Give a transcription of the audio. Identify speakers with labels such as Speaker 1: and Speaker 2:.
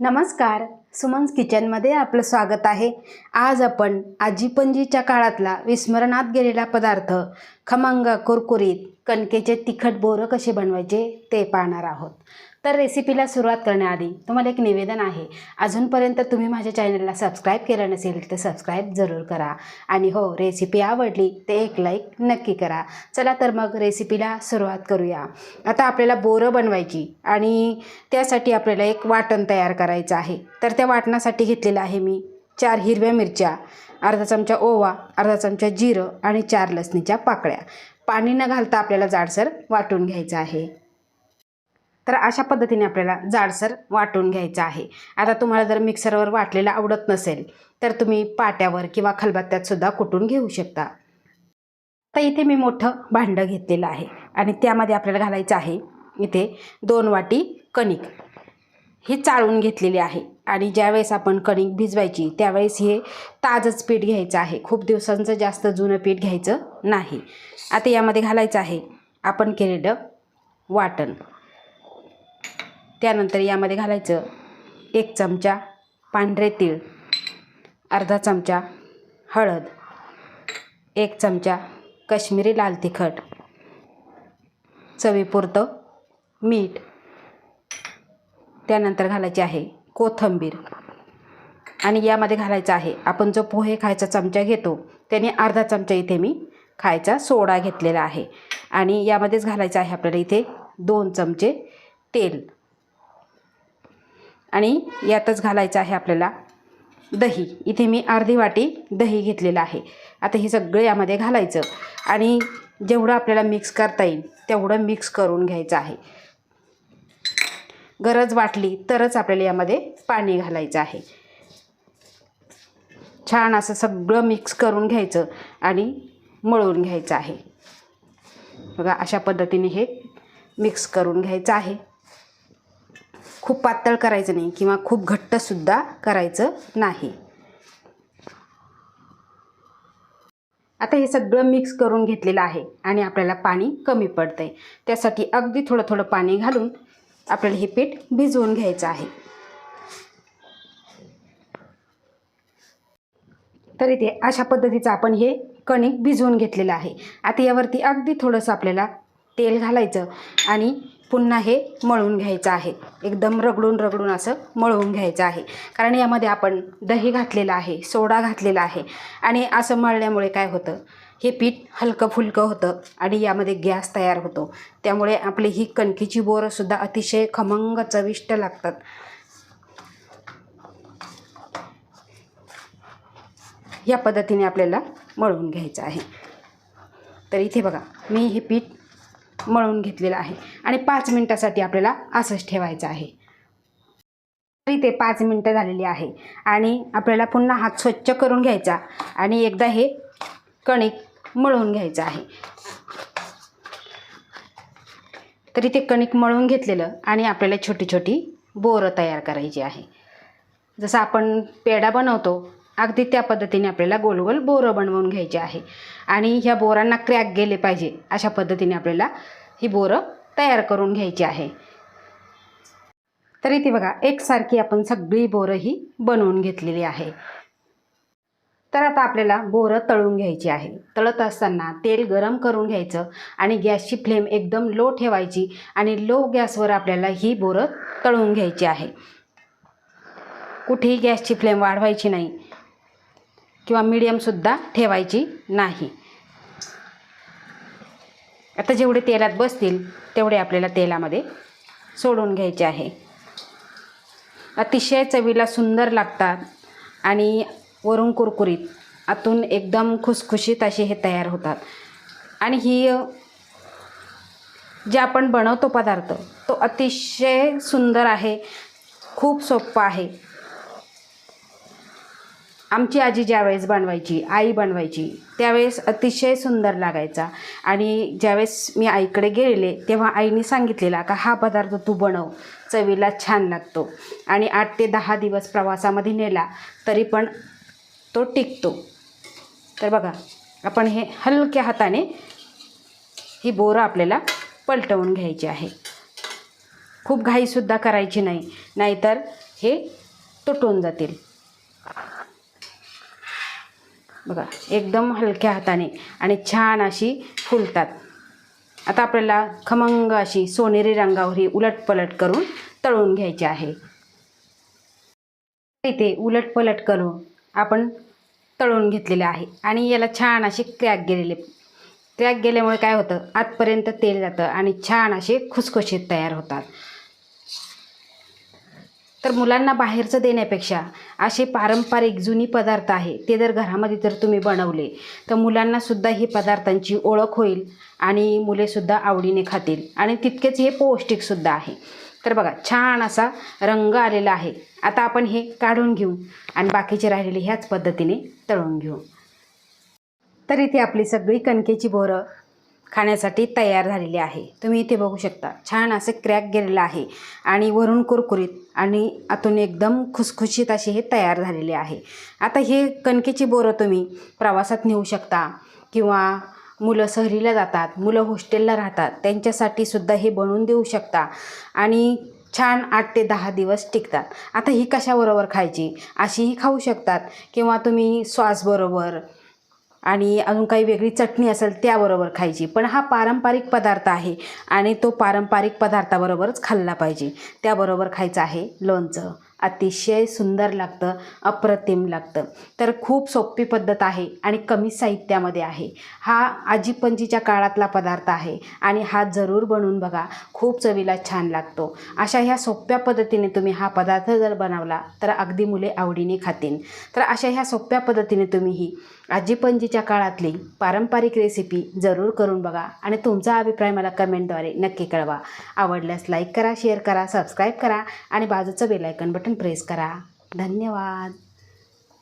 Speaker 1: नमस्कार. सुमन्स किचनमध्ये आपलं स्वागत आहे. आज आपण आजीपणजीच्या काळातला विस्मरणात गेलेला पदार्थ खमंग कुरकुरीत कणकेचे तिखट बोरं कसे बनवायचे ते पाहणार आहोत. तर रेसिपीला सुरुवात करण्याआधी तुम्हाला एक निवेदन आहे. अजूनपर्यंत तुम्ही माझ्या चॅनलला सबस्क्राईब केलं नसेल तर सबस्क्राईब जरूर करा. आणि हो रेसिपी आवडली ते एक लाईक नक्की करा. चला तर मग रेसिपीला सुरुवात करूया. आता आपल्याला बोरं बनवायची आणि त्यासाठी आपल्याला एक वाटण तयार करायचं आहे. तर त्या वाटणासाठी घेतलेलं आहे मी चार हिरव्या मिरच्या अर्धा चमचा ओवा अर्धा चमचा जिरं आणि चार लसणीच्या पाकळ्या. पाणी न घालता आपल्याला जाडसर वाटून घ्यायचं आहे. तर अशा पद्धतीने आपल्याला जाडसर वाटून घ्यायचं आहे. आता तुम्हाला जर मिक्सरवर वाटलेलं आवडत नसेल तर तुम्ही पाट्यावर किंवा खलबत्त्यात सुद्धा कुटून घेऊ शकता. तर इथे मी मोठं भांडं घेतलेलं आहे आणि त्यामध्ये आपल्याला घालायचं आहे इथे दोन वाटी कणिक. ही चाळून घेतलेली आहे. आणि ज्यावेळेस आपण कणिक भिजवायची त्यावेळेस हे ताजंच पीठ घ्यायचं आहे. खूप दिवसांचं जास्त जुनं पीठ घ्यायचं नाही. आता यामध्ये घालायचं आहे आपण केलेलं वाटण. त्यानंतर यामध्ये घालायचं एक चमचा पांढरे तीळ अर्धा चमचा हळद एक चमचा कश्मीरी लाल तिखट चवीपुरतं मीठ. त्यानंतर घालायचे आहे कोथिंबीर. आणि यामध्ये घालायचं आहे. आपण जो पोहे खायचा चमचा घेतो त्याने अर्धा चमचा इथे मी खायचा सोडा घेतलेला आहे. आणि यामध्येच घालायचं आहे आपल्याला इथे दोन चमचे तेल. आणि यातच घालायचं आहे आपल्याला दही. इथे मी अर्धी वाटी दही घेतलेलं आहे. आता हे सगळं यामध्ये घालायचं. आणि जेवढं आपल्याला मिक्स करता येईल तेवढं मिक्स करून घ्यायचं आहे. गरज वाटली तरच आपल्याला यामध्ये पाणी घालायचं आहे. छान असं सगळं मिक्स करून घ्यायचं आणि मळून घ्यायचं आहे. बघा अशा पद्धतीने हे मिक्स करून घ्यायचं आहे. खूप पातळ करायचं नाही किंवा खूप घट्टसुद्धा करायचं नाही. आता हे सगळं मिक्स करून घेतलेलं आहे आणि आपल्याला पाणी कमी पडतं आहे त्यासाठी अगदी थोडं थोडं पाणी घालून आपल्याला हे पीठ भिजवून घ्यायचं आहे. तर इथे अशा पद्धतीचं आपण हे कणिक भिजवून घेतलेलं आहे. आता यावरती अगदी थोडंसं आपल्याला तेल घालायचं आणि पुन्हा हे मळून घ्यायचं आहे. एकदम रगडून रगडून असं मळवून घ्यायचं आहे. कारण यामध्ये आपण दही घातलेलं आहे सोडा घातलेला आहे. आणि असं मळल्यामुळे काय होतं? हे पीठ हलकं फुलकं होतं आणि यामध्ये गॅस तयार होतो. त्यामुळे आपली ही कणकीची बोरंसुद्धा अतिशय खमंग चविष्ट लागतात. या पद्धतीने आपल्याला मळवून घ्यायचं आहे. तर इथे बघा मी हे पीठ मळून घेतलेलं आहे आणि पाच मिनटासाठी आपल्याला असंच ठेवायचं आहे. तरी ते पाच मिनटं झालेली आहे आणि आपल्याला पुन्हा हात स्वच्छ करून घ्यायचा आणि एकदा हे कणिक मळून घ्यायचं आहे. तरी ते कणिक मळून घेतलेलं आणि आपल्याला छोटी छोटी बोरं तयार करायची आहे. जसं आपण पेढा बनवतो अगदी त्या पद्धतीने आपल्याला गोल गोल बोरं बनवून घ्यायची आहे. आणि ह्या बोरांना क्रॅक गेले पाहिजे अशा पद्धतीने आपल्याला ही बोरं तयार करून घ्यायची आहे. तरी ती बघा एकसारखी आपण सगळी बोरं ही बनवून घेतलेली आहे. तर आता आपल्याला बोरं तळून घ्यायची आहे. तळत असताना तेल गरम करून घ्यायचं आणि गॅसची फ्लेम एकदम लो ठेवायची आणि लो गॅसवर आपल्याला ही बोरं तळून घ्यायची आहे. कुठेही गॅसची फ्लेम वाढवायची नाही किंवा मिडियमसुद्धा ठेवायची नाही. आता जेवढे तेलात बसतील तेवढे आपल्याला तेलामध्ये सोडून घ्यायचे आहे. अतिशय चवीला सुंदर लागतात आणि वरून कुरकुरीत आतून एकदम खुसखुशीत असे हे तयार होतात. आणि ही जे आपण बनवतो पदार्थ तो अतिशय सुंदर आहे खूप सोप्पा आहे. आमची आजी ज्यावेळेस बनवायची आई बनवायची त्यावेळेस अतिशय सुंदर लागायचा. आणि ज्यावेळेस मी आईकडे गेलेले तेव्हा आईने सांगितलेला का हा पदार्थ तू बनव चवीला छान लागतो. आणि आठ ते दहा दिवस प्रवासामध्ये नेला तरी पण तो टिकतो. तर बघा आपण हे हलक्या हाताने ही बोरं आपल्याला पलटवून घ्यायची आहे. खूप घाईसुद्धा करायची नाही नाहीतर हे तुटून जातील. बघा एकदम हलक्या हाताने आणि छान अशी फुलतात. आता आपल्याला खमंग अशी सोनेरी रंगावर ही उलटपलट करून तळून घ्यायची आहे. इथे उलटपलट करून आपण तळून घेतलेले आहे. आणि याला छान असे क्रॅक गेलेले. क्रॅक गेल्यामुळे काय होतं? आतपर्यंत तेल जातं आणि छान असे खुसखुशीत तयार होतात. तर मुलांना बाहेरचं देण्यापेक्षा असे पारंपरिक जुनी पदार्थ आहे ते जर घरामध्ये जर तुम्ही बनवले तर मुलांनासुद्धा ही पदार्थांची ओळख होईल आणि मुलेसुद्धा आवडीने खातील. आणि तितकेच हे पौष्टिकसुद्धा आहे. तर बघा छान असा रंग आलेला आहे. आता आपण हे काढून घेऊ आणि बाकीचे राहिलेले ह्याच पद्धतीने तळून घेऊ. तर इथे आपली सगळी कणकेची बोरं खाण्यासाठी तयार झालेली आहे. तुम्ही इथे बघू शकता छान असं क्रॅक गेलेलं आहे आणि वरून कुरकुरीत आणि आतून एकदम खुसखुशीत असे हे तयार झालेले आहे. आता हे कणकेची बोरं तुम्ही प्रवासात नेऊ शकता किंवा मुलं सहलीला जातात मुलं हॉस्टेलला राहतात त्यांच्यासाठी सुद्धा हे बनवून देऊ शकता. आणि छान आठ ते दहा दिवस टिकतात. आता ही कशाबरोबर खायची? अशीही खाऊ शकतात किंवा तुम्ही सॉसबरोबर आणि अजून काही वेगळी चटणी असेल त्याबरोबर खायची. पण हा पारंपरिक पदार्थ आहे आणि तो पारंपरिक पदार्थाबरोबरच खाल्ला पाहिजे. त्याबरोबर खायचं आहे लोणचं. अतिशय सुंदर लागतं अप्रतिम लागतं. तर खूप सोपी पद्धत आहे आणि कमी साहित्यामध्ये आहे. हा आजीपंजीच्या काळातला पदार्थ आहे आणि हा जरूर बनवून बघा. खूप चवीला छान लागतो. अशा ह्या सोप्या पद्धतीने तुम्ही हा पदार्थ जर बनवला तर अगदी मुले आवडीने खातील. तर अशा ह्या सोप्या पद्धतीने तुम्ही ही आजी पणजीच्या काळातली पारंपरिक रेसिपी जरूर करून बघा आणि तुमचा अभिप्राय मला कमेंटद्वारे नक्की कळवा. आवडल्यास लाईक करा शेअर करा सबस्क्राईब करा आणि बाजूचं बेलायकन बटन प्रेस करा. धन्यवाद.